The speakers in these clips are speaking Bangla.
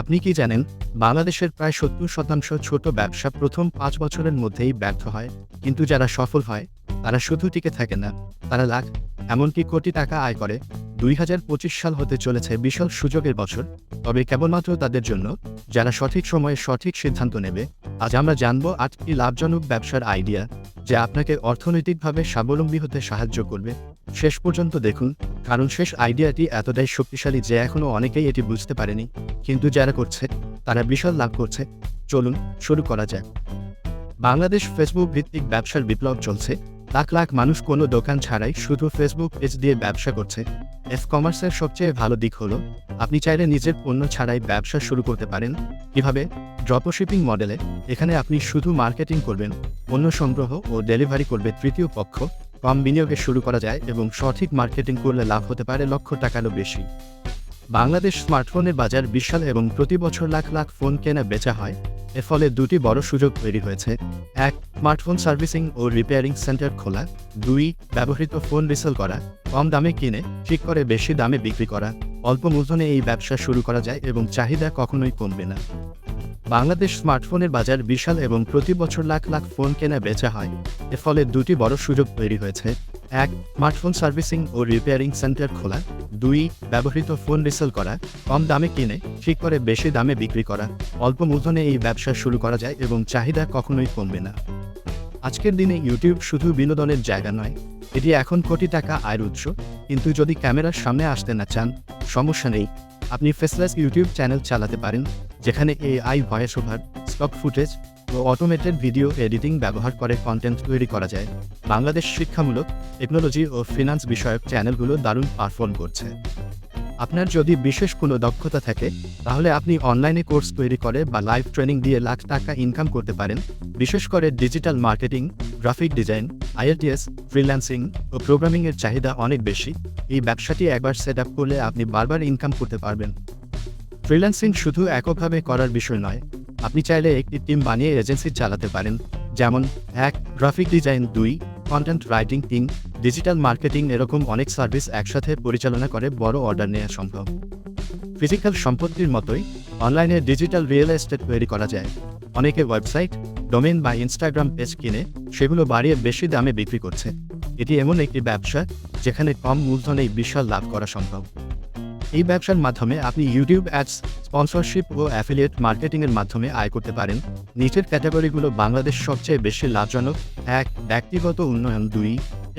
আপনি কি জানেন, বাংলাদেশের প্রায় সত্তর শতাংশ ছোট ব্যবসা প্রথম পাঁচ বছরের মধ্যেই ব্যর্থ হয়। কিন্তু যারা সফল হয়, তারা শুধু টিকে থাকে না, তারা লাখ, এমনকি কোটি টাকা আয় করে। দুই হাজার পঁচিশ সাল হতে চলেছে বিশাল সুযোগের বছর, তবে কেবলমাত্র তাদের জন্য, যারা সঠিক সময়ে সঠিক সিদ্ধান্ত নেবে, আজ আমরা জানব আটটি লাভজনক ব্যবসার আইডিয়া, যা আপনাকে অর্থনৈতিকভাবে স্বাবলম্বী হতে সাহায্য করবে। শেষ পর্যন্ত দেখুন, কারণ শেষ আইডিয়াটি এতটাই শক্তিশালী যে এখনও অনেকেই এটি বুঝতে পারেনি। কিন্তু যারা করছে, তারা বিশাল লাভ করছে। চলুন শুরু করা যাক। বাংলাদেশ ফেসবুক ভিত্তিক ব্যবসার বিপ্লব চলছে। লাখ লাখ মানুষ কোনো দোকান ছাড়াই শুধু ফেসবুক পেজ দিয়ে ব্যবসা করছে। এফ কমার্সের সবচেয়ে ভালো দিক হলো, আপনি চাইলে নিজের পণ্য ছাড়াই ব্যবসা শুরু করতে পারেন। কীভাবে? ড্রপশিপিং মডেলে এখানে আপনি শুধু মার্কেটিং করবেন, পণ্য সংগ্রহ ও ডেলিভারি করবে তৃতীয় পক্ষ। কম বিনিয়োগে শুরু করা যায় এবং সঠিক মার্কেটিং করলে লাভ হতে পারে লক্ষ টাকারও বেশি। বাংলাদেশ স্মার্টফোনের বাজার বিশাল এবং প্রতি বছর লাখ লাখ ফোন কেনা বেচা হয়। এর ফলে দুটি বড় সুযোগ তৈরি হয়েছে। এক, স্মার্টফোন সার্ভিসিং ও রিপেয়ারিং সেন্টার খোলা। দুই, ব্যবহৃত ফোন রিসেল করা। কম দামে কিনে, ঠিক করে বেশি দামে বিক্রি করা। অল্প মূলধনে এই ব্যবসা শুরু করা যায় এবং চাহিদা কখনোই কমবে না। বাংলাদেশ স্মার্টফোনের বাজার বিশাল এবং প্রতি বছর লাখ লাখ ফোন কেনা বেচা হয়। এর ফলে দুটি বড় সুযোগ তৈরি হয়েছে। এক স্মার্টফোন সার্ভিসিং ও রিপেয়ারিং সেন্টার খোলা, দুই, ব্যবহৃত ফোন রিসেল করা, কম দামে কিনে, ঠিক করে বেশি দামে বিক্রি করা, অল্প মূলধনে এই ব্যবসা শুরু করা যায় এবং চাহিদা কখনোই কমবে না। আজকের দিনে ইউটিউব শুধু বিনোদনের জায়গা নয়, এটি এখন কোটি টাকা আয়ের উৎস, কিন্তু যদি ক্যামেরার সামনে আসতে না চান, সমস্যা নেই। আপনি ফেসলেস ইউটিউব চ্যানেল চালাতে পারেন, যেখানে AI voice over stock footage ও অটোমেটেড ভিডিও এডিটিং ব্যবহার করে কন্টেন্ট তৈরি করা যায়। বাংলাদেশ শিক্ষামূলক টেকনোলজি ও ফিনান্স বিষয়ক চ্যানেলগুলো দারুণ পারফর্ম করছে। আপনার যদি বিশেষ কোনো দক্ষতা থাকে, তাহলে আপনি অনলাইনে কোর্স তৈরি করে বা লাইভ ট্রেনিং দিয়ে লাখ টাকা ইনকাম করতে পারেন। বিশেষ করে digital marketing graphic design IELTS freelancing ও প্রোগ্রামিংয়ের চাহিদা অনেক বেশি। এই ব্যবসাটি একবার সেট আপ করলে আপনি বারবার ইনকাম করতে পারবেন। ফ্রিল্যান্সিং শুধু এককভাবে করার বিষয় নয় আপনি চাইলে একটি টিম বানিয়ে এজেন্সি চালাতে পারেন, যেমন এক গ্রাফিক ডিজাইন দুই, content writing team digital marketing এরকম অনেক সার্ভিস একসাথে পরিচালনা করে বড় অর্ডার নেওয়া সম্ভব। ফিজিক্যাল সম্পত্তির মতোই অনলাইনে ডিজিটাল রিয়েল এস্টেট তৈরি করা যায়। অনেকে ওয়েবসাইট, ডোমেন বা ইনস্টাগ্রাম পেজ কিনে সেগুলো বাড়িয়ে বেশি দামে বিক্রি করছে। এটি এমন একটি ব্যবসা, যেখানে কম মূলধনেই বিশাল লাভ করা সম্ভব। এই ব্যবসার মাধ্যমে আপনি ইউটিউব অ্যাডস স্পন্সরশিপ ও অ্যাফিলিয়েট মার্কেটিংয়ের মাধ্যমে আয় করতে পারেন। নিচের ক্যাটাগরিগুলো বাংলাদেশ সবচেয়ে বেশি লাভজনক। এক, ব্যক্তিগত উন্নয়ন। দুই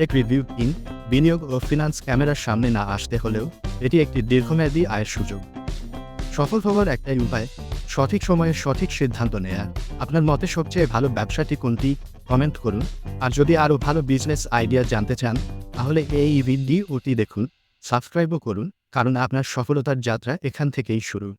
এক রিভিউ তিন, বিনিয়োগ ও ফিনান্স ক্যামেরার সামনে না আসতে হলেও এটি একটি দীর্ঘমেয়াদী আয়ের সুযোগ। সফল হওয়ার একটাই উপায়, সঠিক সময়ে সঠিক সিদ্ধান্ত নেয়া। আপনার মতে সবচেয়ে ভালো ব্যবসাটি কোনটি? কমেন্ট করুন। আর যদি আরও ভালো বিজনেস আইডিয়া জানতে চান, তাহলে এই ভিডিওটি দেখুন সাবস্ক্রাইবও করুন। কারণ আপনার সফলতার যাত্রা এখান থেকেই শুরু।